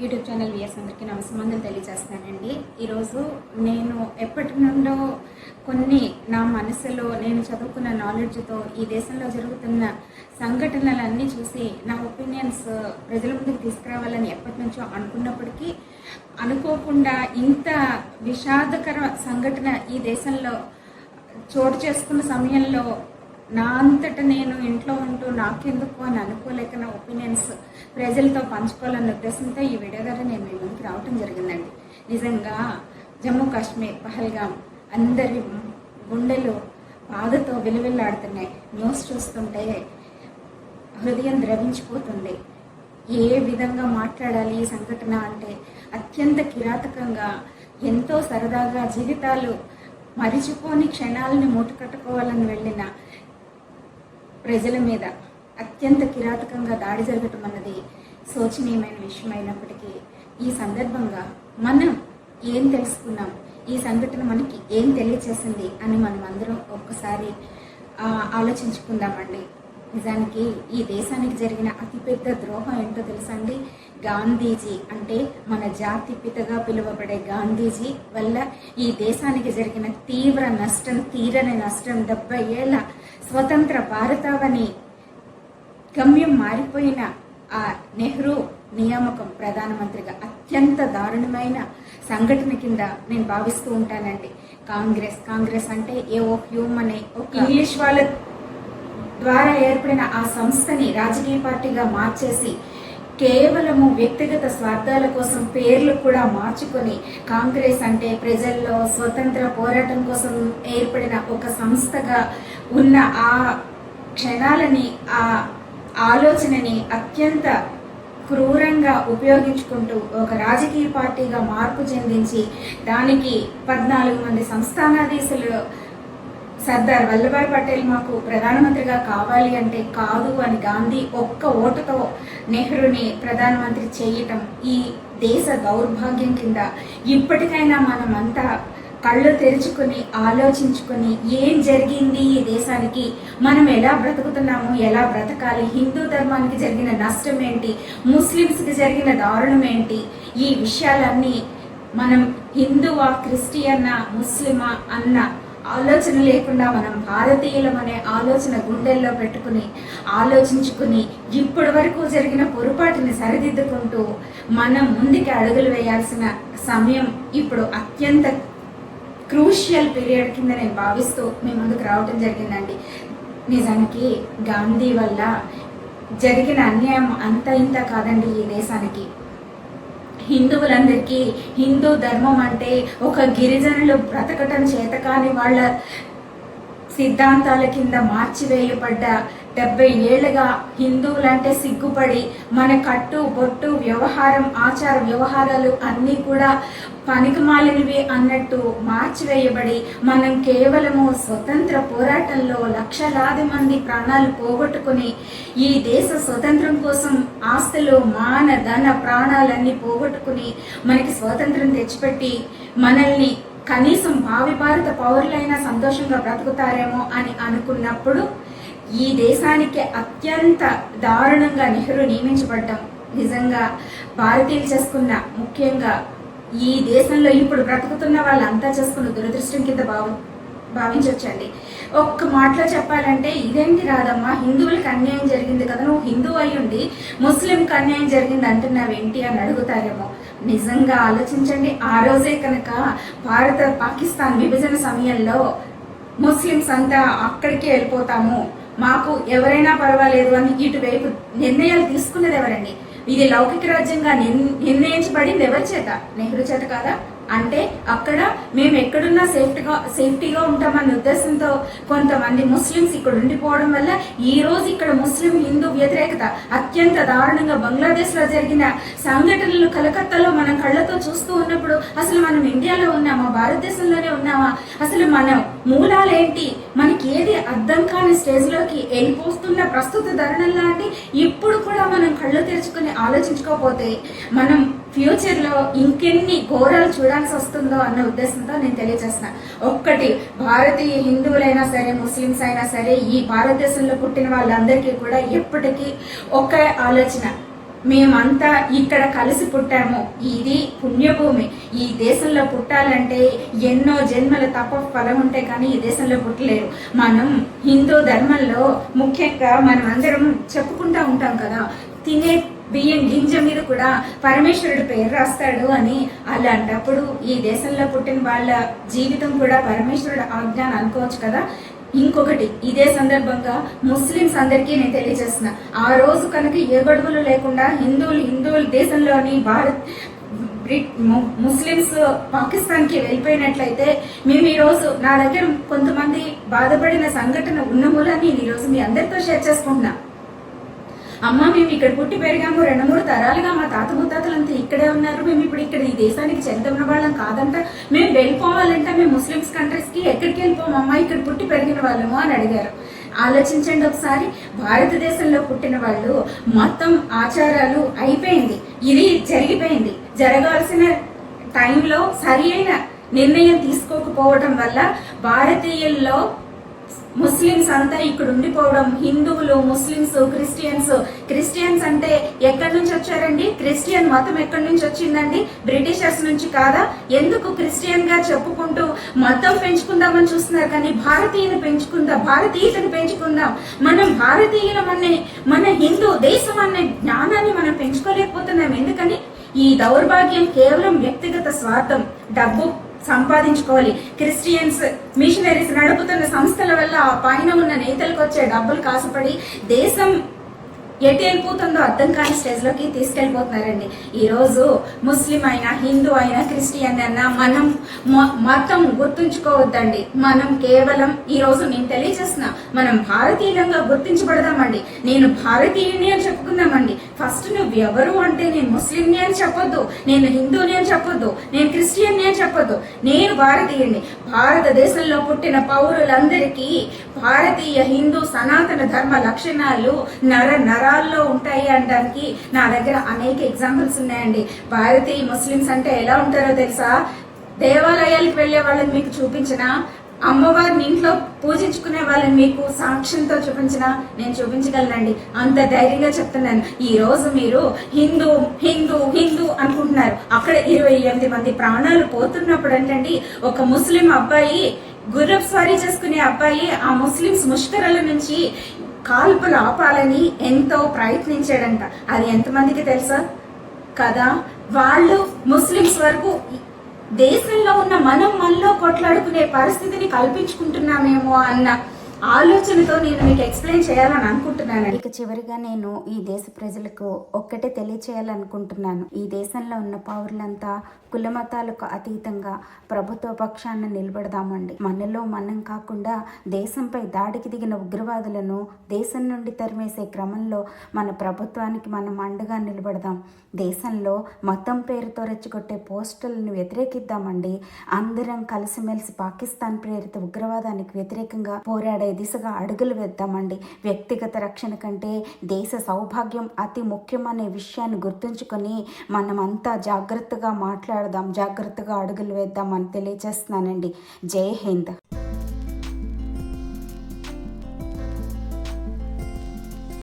YouTube channel VS అందరికీ నమస్కారం తెలియజేస్తానండి. ఈరోజు నేను ఎప్పటి నుండో కొన్ని నా మనసులో నేను చదువుకున్న నాలెడ్జ్తో ఈ దేశంలో జరుగుతున్న సంఘటనలన్నీ చూసి నా ఒపీనియన్స్ ప్రజల ముందుకు తీసుకురావాలని ఎప్పటి నుంచో అనుకున్నప్పటికీ అనుకోకుండా ఇంత విషాదకర సంఘటన ఈ దేశంలో చోటు చేసుకున్న సమయంలో నా అంతట నేను ఇంట్లో ఉంటూ నాకెందుకు అని అనుకోలేక నా ఒపీనియన్స్ ప్రజలతో పంచుకోవాలన్న ఉద్దేశంతో ఈ వీడియో ద్వారా నేను మీ ముందుకు రావటం జరిగిందండి. నిజంగా జమ్మూ కాశ్మీర్ పహల్గాం అందరి గుండెలు బాధతో విలువిల్లాడుతున్నాయి. న్యూస్ చూస్తుంటే హృదయం ద్రవించిపోతుంది. ఏ విధంగా మాట్లాడాలి ఈ సంఘటన అంటే అత్యంత కిరాతకంగా ఎంతో సరదాగా జీవితాలు మరిచిపోని క్షణాలని మూటకట్టుకోవాలని వెళ్ళిన ప్రజల మీద అత్యంత కిరాతకంగా దాడి జరగటం అన్నది శోచనీయమైన విషయం అయినప్పటికీ ఈ సందర్భంగా మనం ఏం తెలుసుకున్నాం? ఈ సంఘటన మనకి ఏం తెలియచేసింది అని మనం అందరం ఒక్కసారి ఆలోచించుకుందామండి. నిజానికి ఈ దేశానికి జరిగిన అతిపెద్ద ద్రోహం ఏంటో తెలుసా అండి గాంధీజీ అంటే మన జాతి పితగా పిలువబడే గాంధీజీ వల్ల ఈ దేశానికి జరిగిన తీవ్ర నష్టం తీరని నష్టం డెబ్బై ఏళ్ళ స్వతంత్ర భారతావని గమ్యం మారిపోయిన ఆ నెహ్రూ నియామకం ప్రధానమంత్రిగా అత్యంత దారుణమైన సంఘటన కింద నేను భావిస్తూ ఉంటానండి. కాంగ్రెస్ కాంగ్రెస్ అంటే ఏ ఓ హ్యూమ్ అనే ఒక ఇంగ్లీష్ వాళ్ళ ద్వారా ఏర్పడిన ఆ సంస్థని రాజకీయ పార్టీగా మార్చేసి కేవలము వ్యక్తిగత స్వార్థాల కోసం పేర్లు కూడా మార్చుకొని కాంగ్రెస్ అంటే ప్రజల్లో స్వతంత్ర పోరాటం కోసం ఏర్పడిన ఒక సంస్థగా ఉన్న ఆ క్షణాలని ఆ ఆలోచనని అత్యంత క్రూరంగా ఉపయోగించుకుంటూ ఒక రాజకీయ పార్టీగా మార్పు చెందించి దానికి పద్నాలుగు మంది సంస్థానాధీశులు సర్దార్ వల్లభాయ్ పటేల్ మాకు ప్రధానమంత్రిగా కావాలి అంటే కాదు అని గాంధీ ఒక్క ఓటుతో నెహ్రూని ప్రధానమంత్రి చేయటం ఈ దేశ దౌర్భాగ్యం కింద ఇప్పటికైనా మనమంతా కళ్ళు తెరుచుకొని ఆలోచించుకొని ఏం జరిగింది ఈ దేశానికి? మనం ఎలా బ్రతుకుతున్నాము? ఎలా బ్రతకాలి? హిందూ ధర్మానికి జరిగిన నష్టం ఏంటి ముస్లిమ్స్కి జరిగిన దారుణం ఏంటి ఈ విషయాలన్నీ మనం హిందువా క్రిస్టియన్నా ముస్లిమా అన్న ఆలోచన లేకుండా మనం భారతీయులం అనే ఆలోచన గుండెల్లో పెట్టుకుని ఆలోచించుకుని ఇప్పటి వరకు జరిగిన పొరపాటుని సరిదిద్దుకుంటూ మనం ముందుకి అడుగులు వేయాల్సిన సమయం ఇప్పుడు అత్యంత క్రూషియల్ పీరియడ్ కింద నేను భావిస్తూ మీ ముందుకు రావటం జరిగిందండి. నిజానికి గాంధీ వల్ల జరిగిన అన్యాయం అంత ఇంత కాదండి ఈ దేశానికి. హిందువులందరికీ హిందూ ధర్మం అంటే ఒక గిరిజనులు బ్రతకటం చేతకాని వాళ్ళ సిద్ధాంతాల కింద మార్చివేయబడ్డ డెబ్బై ఏళ్ళుగా హిందువులంటే సిగ్గుపడి మన కట్టు బొట్టు వ్యవహారం ఆచార వ్యవహారాలు అన్నీ కూడా పనికిమాలినవి అన్నట్టు మార్చివేయబడి మనం కేవలము స్వతంత్ర పోరాటంలో లక్షలాది మంది ప్రాణాలు పోగొట్టుకుని ఈ దేశ స్వతంత్రం కోసం ఆస్తులు మాన ధన ప్రాణాలన్నీ పోగొట్టుకుని మనకి స్వాతంత్రం తెచ్చిపెట్టి మనల్ని కనీసం భావి భారత పౌరులైనా సంతోషంగా బ్రతుకుతారేమో అని అనుకున్నప్పుడు ఈ దేశానికి అత్యంత దారుణంగా నెహ్రూ నియమించబడ్డం. నిజంగా భారతీయులు చేసుకున్న ముఖ్యంగా ఈ దేశంలో ఇప్పుడు బ్రతుకుతున్న వాళ్ళంతా చేసుకున్న దురదృష్టం కింద భావ భావించవచ్చండి ఒక్క మాటలో చెప్పాలంటే ఇదేంటి రాదమ్మా హిందువులకు అన్యాయం జరిగింది కదా నువ్వు హిందూ అయ్యుండి ముస్లింకి అన్యాయం జరిగింది అంటున్నావేంటి అని అడుగుతారేమో. నిజంగా ఆలోచించండి. ఆ రోజే కనుక భారత పాకిస్తాన్ విభజన సమయంలో ముస్లిమ్స్ అంతా అక్కడికే వెళ్ళిపోతాము. మాకు ఎవరైనా పర్వాలేదు అని ఇటువైపు నిర్ణయాలు తీసుకున్నది ఎవరండి? ఇది లౌకిక రాజ్యంగా నిర్ణయించబడింది ఎవరి చేత? నెహ్రూ చేత కాదా? అంటే అక్కడ మేము ఎక్కడున్నా సేఫ్టీగా సేఫ్టీగా ఉంటామనే ఉద్దేశంతో కొంతమంది ముస్లిమ్స్ ఇక్కడ ఉండిపోవడం వల్ల ఈ రోజు ఇక్కడ ముస్లిం హిందూ వ్యతిరేకత అత్యంత దారుణంగా బంగ్లాదేశ్లో జరిగిన సంఘటనలు కలకత్తాలో మనం కళ్ళతో చూస్తూ ఉన్నప్పుడు అసలు మనం ఇండియాలో ఉన్నామా? భారతదేశంలోనే ఉన్నామా? అసలు మన మూలాలేంటి మనకి ఏది అర్థం కాని స్టేజ్లోకి వెళ్ళిపోతున్న ప్రస్తుత ధరణంలో అంటే ఇప్పుడు కూడా మనం కళ్ళు తెరుచుకొని ఆలోచించుకోకపోతే మనం ఫ్యూచర్లో ఇంకెన్ని ఘోరాలు చూడాల్సి వస్తుందో అన్న ఉద్దేశంతో నేను తెలియజేస్తున్నా. ఒక్కటి భారతీయ హిందువులైనా సరే ముస్లిమ్స్ అయినా సరే ఈ భారతదేశంలో పుట్టిన వాళ్ళందరికీ కూడా ఎప్పటికీ ఒకే ఆలోచన. మేమంతా ఇక్కడ కలిసి పుట్టాము. ఇది పుణ్యభూమి. ఈ దేశంలో పుట్టాలంటే ఎన్నో జన్మల తప ఫలం ఉంటే కానీ ఈ దేశంలో పుట్టలేరు. మనం హిందూ ధర్మంలో ముఖ్యంగా మనం అందరం చెప్పుకుంటా ఉంటాం కదా. తినే బియ్యం గింజ మీద కూడా పరమేశ్వరుడు పేరు రాస్తాడు అని అలాంటప్పుడు ఈ దేశంలో పుట్టిన వాళ్ళ జీవితం కూడా పరమేశ్వరుడు ఆజ్ఞ అని అనుకోవచ్చు కదా? ఇంకొకటి ఇదే సందర్భంగా ముస్లిమ్స్ అందరికీ నేను తెలియజేస్తున్నా. ఆ రోజు కనుక ఏ గొడవలు లేకుండా హిందువులు హిందువులు దేశంలోని భారత్ బ్రిట్ ము- ముస్లిమ్స్ పాకిస్తాన్కి వెళ్ళిపోయినట్లయితే మేము ఈరోజు నా దగ్గర కొంతమంది బాధపడిన సంఘటన ఉన్న మూలాన్ని ఈరోజు మీ అందరితో షేర్ చేసుకుంటున్నా. అమ్మ మేము ఇక్కడ పుట్టి పెరిగాము రెండు మూడు తరాలుగా మా తాత ముత్తాతలంతా ఇక్కడే ఉన్నారు. మేము ఇప్పుడు ఇక్కడ ఈ దేశానికి చెందిన వాళ్ళం కాదంట. మేము వెళ్ళిపోవాలంటే మేము ముస్లిమ్స్ కంట్రీస్కి ఎక్కడికి వెళ్ళిపోము? అమ్మ ఇక్కడ పుట్టి పెరిగిన వాళ్ళము అని అడిగారు. ఆలోచించండి ఒకసారి. భారతదేశంలో పుట్టిన వాళ్ళు మొత్తం ఆచారాలు అయిపోయింది. ఇది జరిగిపోయింది. జరగాల్సిన టైంలో సరి అయిన నిర్ణయం తీసుకోకపోవడం వల్ల భారతీయుల్లో ముస్లిమ్స్ అంతా ఇక్కడ ఉండిపోవడం హిందువులు ముస్లిమ్స్ క్రిస్టియన్స్. క్రిస్టియన్స్ అంటే ఎక్కడి నుంచి వచ్చారండి? క్రిస్టియన్ మతం ఎక్కడి నుంచి వచ్చిందండి? బ్రిటిషర్స్ నుంచి కాదా? ఎందుకు క్రిస్టియన్గా చెప్పుకుంటూ మతం పెంచుకుందామని చూస్తున్నారు కానీ భారతీయుని పెంచుకుందాం? భారతీయతను పెంచుకుందాం. మనం భారతీయులం అనే మన హిందూ దేశం అనే జ్ఞానాన్ని మనం పెంచుకోలేకపోతున్నాం. ఎందుకని? ఈ దౌర్భాగ్యం కేవలం వ్యక్తిగత స్వార్థం డబ్బు. సంపాదించుకోవాలి. క్రిస్టియన్స్ మిషనరీస్ నడుపుతున్న సంస్థల వల్ల ఆ పైన ఉన్న నేతలకు వచ్చే డబ్బులు కాసుపడి దేశం ఎటు వెళ్ళిపోతుందో అర్థం కాని స్టేజ్లోకి తీసుకెళ్ళిపోతున్నారండి. ఈరోజు ముస్లిం అయినా హిందూ అయినా క్రిస్టియన్ అయినా మనం మతం గుర్తుంచుకోవద్దండి. మనం కేవలం ఈరోజు నేను తెలియజేస్తున్నా మనం భారతీయులంగా గుర్తించబడదామండి. నేను భారతీయుని అని చెప్పుకుందామండి. ఫస్ట్ నువ్వు ఎవరు అంటే నేను ముస్లింని అని చెప్పొద్దు నేను హిందూని అని చెప్పొద్దు నేను క్రిస్టియన్ని అని చెప్పొద్దు. నేను భారతీయుని భారతదేశంలో పుట్టిన పౌరులందరికీ భారతీయ హిందూ సనాతన ధర్మ లక్షణాలు నర నరాల్లో ఉంటాయి అనడానికి నా దగ్గర అనేక ఎగ్జాంపుల్స్ ఉన్నాయండి. భారతీయ ముస్లిమ్స్ అంటే ఎలా ఉంటారో తెలుసా? దేవాలయాలకు వెళ్ళే వాళ్ళని మీకు చూపించిన అమ్మవారిని ఇంట్లో పూజించుకునే వాళ్ళని మీకు సాక్ష్యంతో చూపించిన నేను చూపించగలనండి. అంత ధైర్యంగా చెప్తున్నాను. ఈ రోజు మీరు హిందూ హిందూ హిందూ అనుకుంటున్నారు. అక్కడ ఇరవై ఎనిమిది మంది ప్రాణాలు పోతున్నప్పుడు ఏంటండి? ఒక ముస్లిం అబ్బాయి గుర్రపు స్వారీ చేసుకునే అబ్బాయి ఆ ముస్లిమ్స్ ముష్కరల నుంచి కాల్పులు ఆపాలని ఎంతో ప్రయత్నించాడంట. అది ఎంతమందికి తెలుసా? కదా? వాళ్ళు ముస్లిమ్స్ వరకు దేశంలో ఉన్న మనం మనలో కొట్లాడుకునే పరిస్థితిని కల్పించుకుంటున్నామేమో అన్న ఆలోచనతో నేను మీకు ఎక్స్ప్లెయిన్ చేయాలని అనుకుంటున్నాను ఇక చివరిగా నేను ఈ దేశ ప్రజలకు ఒక్కటే తెలియచేయాలనుకుంటున్నాను. ఈ దేశంలో ఉన్న పౌరులంతా కుల మతాలకు అతీతంగా ప్రభుత్వ పక్షాన నిలబడదామండి. మనలో మనం కాకుండా దేశంపై దాడికి దిగిన ఉగ్రవాదులను దేశం నుండి తరిమేసే క్రమంలో మన ప్రభుత్వానికి మనం అండగా నిలబడదాం. దేశంలో మతం పేరుతో రెచ్చగొట్టే పోస్టులను వ్యతిరేకిద్దామండి. అందరం కలిసిమెలిసి పాకిస్తాన్ ప్రేరిత ఉగ్రవాదానికి వ్యతిరేకంగా పోరాడే దిశగా అడుగులు వేద్దామండి. వ్యక్తిగత రక్షణ కంటే దేశ సౌభాగ్యం అతి ముఖ్యమనే విషయాన్ని గుర్తుంచుకొని మనమంతా జాగ్రత్తగా మాట్లాడదాం జాగ్రత్తగా అడుగులు వేద్దాం అని తెలియజేస్తున్నానండి. జై హింద్.